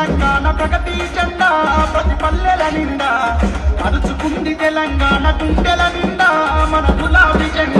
తెలంగాణ ప్రగతి జెండా ప్రతి పల్లెల నిండా. అరుచుకుంది తెలంగాణ గుండెల నిండా. మన గులాబీ జెండా